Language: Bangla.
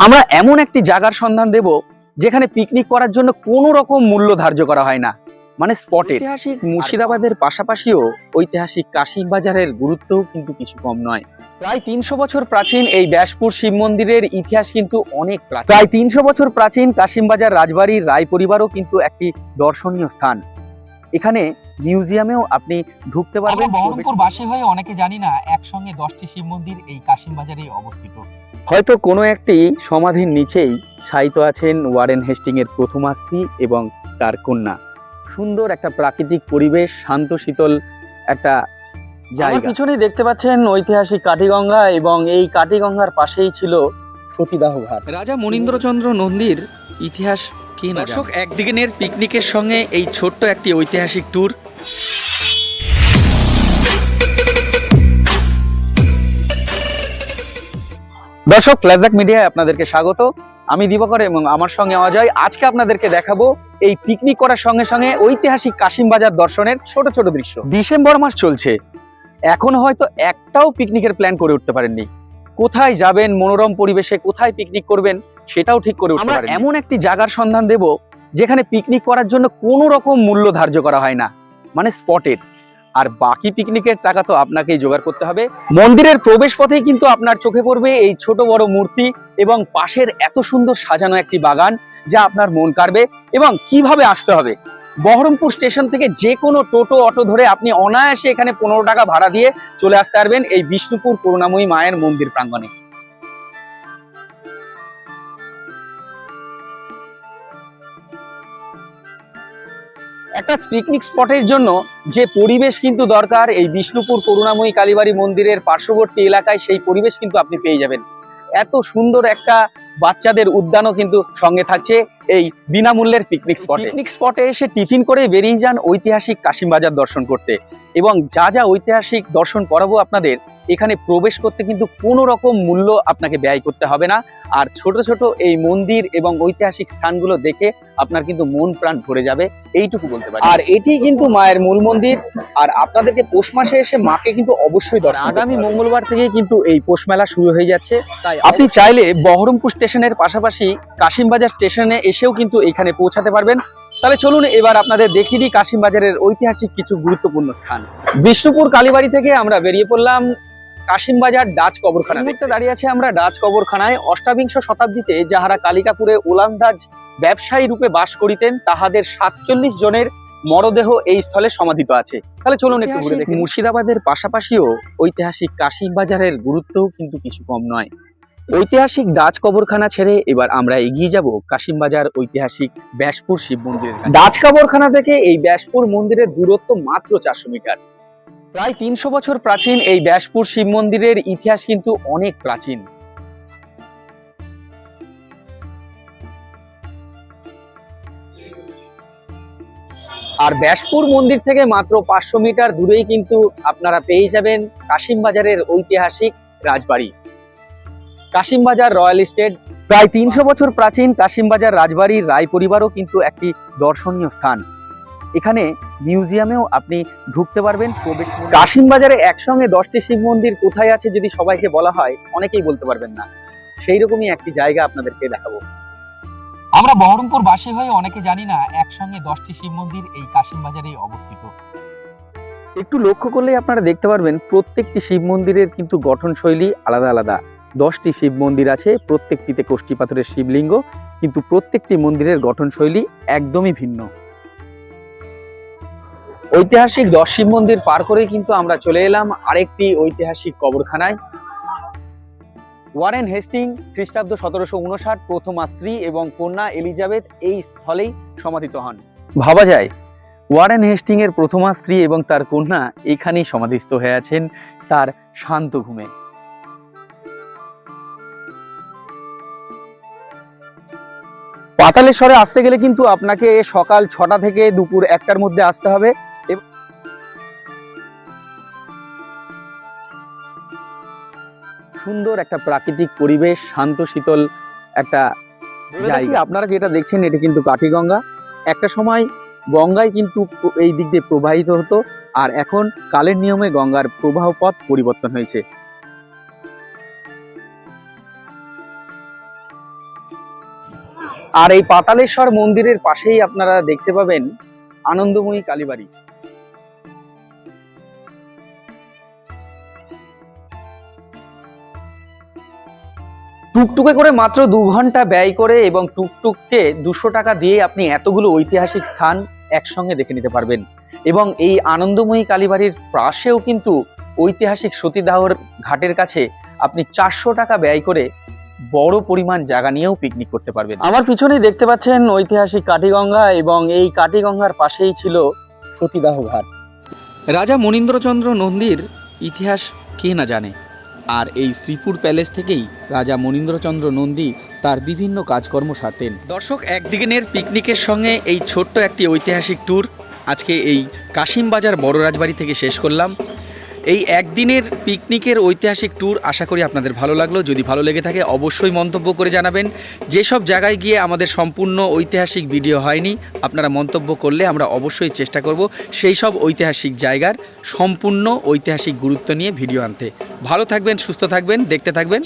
আমরা এমন একটি জায়গার সন্ধান দেব যেখানে পিকনিক করার জন্য কোনো রকম মূল্য ধার্য করা হয় না। মানে স্পটে ঐতিহাসিক মুর্শিদাবাদের পাশাপাশিও ঐতিহাসিক কাশিম বাজারের গুরুত্বও কিন্তু কিছু কম নয়। প্রায় তিনশো বছর প্রাচীন এই ব্যাসপুর শিব মন্দিরের ইতিহাস কিন্তু অনেক প্রাচীন। প্রায় তিনশো বছর প্রাচীন কাশিমবাজার রাজবাড়ির রায় পরিবারও কিন্তু একটি দর্শনীয় স্থান। এখানে মিউজিয়ামেও আপনি ঢুকতে পারবেন বহরমপুর বাসী হয়ে অনেকে জানি না একসঙ্গে দশটি শিব মন্দির এই কাশিম বাজারেই অবস্থিত। হয়তো কোনো একটি সমাধির নিচেই শায়িত আছেন ওয়ারেন হেস্টিংয়ের এর প্রথমা স্ত্রী এবং তার কন্যা। সুন্দর একটা প্রাকৃতিক পরিবেশ শান্ত শীতল একটা জায়গা। পিছনেই দেখতে পাচ্ছেন ঐতিহাসিক কাটিগঙ্গা এবং এই কাটিগঙ্গার পাশেই ছিল সতীদাহ ঘাট। রাজা মনীন্দ্রচন্দ্র নন্দীর ইতিহাস কি না দর্শক একদিনের পিকনিকের সঙ্গে এই ছোট্ট একটি ঐতিহাসিক ট্যুর দর্শক ফ্ল্যাশব্যাক মিডিয়ায় আপনাদেরকে স্বাগত। আমি দিবাকর এবং আমার সঙ্গে অজয় আজকে আপনাদেরকে দেখাবো এই পিকনিক করার সঙ্গে সঙ্গে ঐতিহাসিক কাশিম বাজার দর্শনের ছোট ছোট দৃশ্য। ডিসেম্বর মাস চলছে। এখন হয়তো একটাও পিকনিকের প্ল্যান করে উঠতে পারেননি। কোথায় যাবেন মনোরম পরিবেশে কোথায় পিকনিক করবেন সেটাও ঠিক করে উঠতে পারেন এমন একটি জায়গার সন্ধান দেব যেখানে পিকনিক করার জন্য কোনো রকম মূল্য ধার্য করা হয় না। মানে স্পটেড আর বাকি পিকনিকের টাকা তো আপনাকেই জোগাড় করতে হবে। মন্দিরের প্রবেশ পথেই কিন্তু আপনার চোখে পড়বে এই ছোট বড় মূর্তি এবং পাশের এত সুন্দর সাজানো একটি বাগান যা আপনার মন কাড়বে এবং কীভাবে আসতে হবে। বহরমপুর স্টেশন থেকে যে কোনো টোটো, অটো ধরে আপনি অনায়াসে এখানে পনেরো টাকা ভাড়া দিয়ে চলে আসতে পারবেন এই বিষ্ণুপুর করুণাময়ী মায়ের মন্দির প্রাঙ্গণে। একটা পিকনিক স্পটের জন্য যে পরিবেশ কিন্তু দরকার, এই বিষ্ণুপুর করুণাময়ী কালীবাড়ি মন্দিরের পার্শ্ববর্তী এলাকায় সেই পরিবেশ কিন্তু আপনি পেয়ে যাবেন। এত সুন্দর একটা বাচ্চাদের উদ্যানও কিন্তু সঙ্গে থাকছে। এই বিনামূল্যের পিকনিক স্পটে পিকনিক স্পটে এসে টিফিন করে বেরিয়ে যান ঐতিহাসিক কাশিমবাজার দর্শন করতে। এবং যা যা ঐতিহাসিক দর্শন করাবো আপনাদের এখানে প্রবেশ করতে কিন্তু কোনো রকম মূল্য আপনাকে ব্যয় করতে হবে না। আর ছোট ছোট এই মন্দির এবং ঐতিহাসিক স্থানগুলো দেখে আপনার কিন্তু মন প্রাণ ভরে যাবে এইটুকু বলতে পারি। আর এটি কিন্তু মায়ের মূল মন্দির আর আপনাদেরকে পৌষ মাসে এসে মাকে কিন্তু অবশ্যই দর্শন আগামী মঙ্গলবার থেকে কিন্তু এই পৌষ মেলা শুরু হয়ে যাচ্ছে তাই আপনি চাইলে বহরমপুর স্টেশনের পাশাপাশি কাশিমবাজার স্টেশনে এসেও কিন্তু এখানে পৌঁছাতে পারবেন। তাহলে চলুন এবার আপনাদের দেখিয়ে দিই কাশিমবাজারের ঐতিহাসিক কিছু গুরুত্বপূর্ণ স্থান। বিষ্ণুপুর কালীবাড়ি থেকে আমরা বেরিয়ে পড়লাম কাশিমবাজার ডাচ কবরখানা। দেখতে দাঁড়িয়ে আছে আমরা ডাচ কবরখানায়। অষ্টাবিংশ শতাব্দীতে যাহারা কালিকাপুরে ওলান্দাজ ব্যবসায়ী রূপে বাস করিতেন তাহাদের সাতচল্লিশ জনের মরদেহ এই স্থলে সমাধিত আছে। তাহলে চলুন একটু ঘুরে দেখি। মুর্শিদাবাদের পাশাপাশিও ঐতিহাসিক কাশিম বাজারের গুরুত্বও কিন্তু কিছু কম নয়। ঐতিহাসিক ডাচ কবরখানা ছেড়ে এবার আমরা এগিয়ে যাব কাশিমবাজার ঐতিহাসিক ব্যাসপুর শিব মন্দিরের। ডাচ কবরখানা থেকে এই ব্যাসপুর মন্দিরের দূরত্ব মাত্র চারশো মিটার। প্রায় তিনশো বছর প্রাচীন এই ব্যাসপুর শিব মন্দিরের ইতিহাস কিন্তু অনেক প্রাচীন। আর ব্যাসপুর মন্দির থেকে মাত্র পাঁচশো মিটার দূরেই কিন্তু আপনারা পেয়ে যাবেন কাশিমবাজারের ঐতিহাসিক রাজবাড়ি। Kasimbazar royal estate. প্রায় তিনশো বছর প্রাচীন কাশিমবাজার রাজবাড়ির রায় পরিবারও কিন্তু একটি দর্শনীয় স্থান। এখানে মিউজিয়ামেও আপনি ঢুকতে পারবেন প্রবেশ কাশিমবাজারে একসঙ্গে দশটি শিব মন্দির কোথায় আছে যদি সবাইকে বলা হয়, অনেকেই বলতে পারবেন না। সেই রকমই একটি জায়গা আপনাদেরকে দেখাবো। আমরা বহরমপুর বাসী হয়ে অনেকে জানি না একসঙ্গে দশটি শিব মন্দির এই কাশিম বাজারেই অবস্থিত। একটু লক্ষ্য করলেই আপনারা দেখতে পারবেন প্রত্যেকটি শিব মন্দিরের কিন্তু গঠনশৈলী আলাদা আলাদা। দশটি শিব মন্দির আছে, প্রত্যেকটিতে কোষ্ঠী পাথরের শিবলিঙ্গ, কিন্তু প্রত্যেকটি মন্দিরের গঠনশৈলী একদমই ভিন্ন। ঐতিহাসিক দশ শিব মন্দির পার করে কিন্তু আমরা চলে এলাম আরেকটি ঐতিহাসিক কবরখানায়। ওয়ারেন হেস্টিং, খ্রিস্টাব্দ সতেরোশো উনষাট, প্রথমা স্ত্রী এবং কন্যা এলিজাবেথ এই স্থলেই সমাধিত হন। ভাবা যায়, ওয়ারেন হেস্টিং এর প্রথমা স্ত্রী এবং তার কন্যা এখানেই সমাধিস্থ হয়ে আছেন তার শান্ত ঘুমে। পাতালেশ্বরে আসতে গেলে কিন্তু আপনাকে সকাল ছটা থেকে দুপুর একটার মধ্যে আসতে হবে। সুন্দর একটা প্রাকৃতিক পরিবেশ শান্ত শীতল একটা জায়গা। আপনারা যেটা দেখছেন এটা কিন্তু কাঠিগঙ্গা। একটা সময় গঙ্গায় কিন্তু এই দিক দিয়ে প্রবাহিত হতো আর এখন কালের নিয়মে গঙ্গার প্রবাহ পথ পরিবর্তন হয়েছে। আর এই পাতালেশ্বর মন্দিরের পাশেই আপনারা দেখতে পাবেন আনন্দময়ী কালীবাড়ি। টুকটুকে করে মাত্র দু ঘণ্টা ব্যয় করে এবং টুকটুককে দুশো টাকা দিয়ে আপনি এতগুলো ঐতিহাসিক স্থান একসঙ্গে দেখে নিতে পারবেন। এবং এই আনন্দময়ী কালীবাড়ির পাশেও কিন্তু ঐতিহাসিক সতীদাহর ঘাটের কাছে আপনি চারশো টাকা ব্যয় করে বড় পরিমাণ জায়গা নিয়েও পিকনিক করতে পারবেন। আমার পিছনেই দেখতে পাচ্ছেন ঐতিহাসিক কাটিগঙ্গা এবং এই কাটিগঙ্গার পাশেই ছিল সতীদাহ ঘাট। রাজা মনীন্দ্রচন্দ্র নন্দীর ইতিহাস কে না জানে? আর এই শ্রীপুর প্যালেস থেকেই রাজা মনীন্দ্রচন্দ্র নন্দী তার বিভিন্ন কাজকর্ম সারতেন। দর্শক একদিনের পিকনিকের সঙ্গে এই ছোট্ট একটি ঐতিহাসিক ট্যুর আজকে এই কাশিমবাজার বড় রাজবাড়ি থেকে শেষ করলাম। এই একদিনের পিকনিকের ঐতিহাসিক ট্যুর আশা করি আপনাদের ভালো লাগল। যদি ভালো লেগে থাকে, অবশ্যই মন্তব্য করে জানাবেন। যেসব জায়গায় গিয়ে আমাদের সম্পূর্ণ ঐতিহাসিক ভিডিও হয়নি, আপনারা মন্তব্য করলে আমরা অবশ্যই চেষ্টা করব সেই সব ঐতিহাসিক জায়গার সম্পূর্ণ ঐতিহাসিক গুরুত্ব নিয়ে ভিডিও আনতে। ভালো থাকবেন, সুস্থ থাকবেন, দেখতে থাকবেন।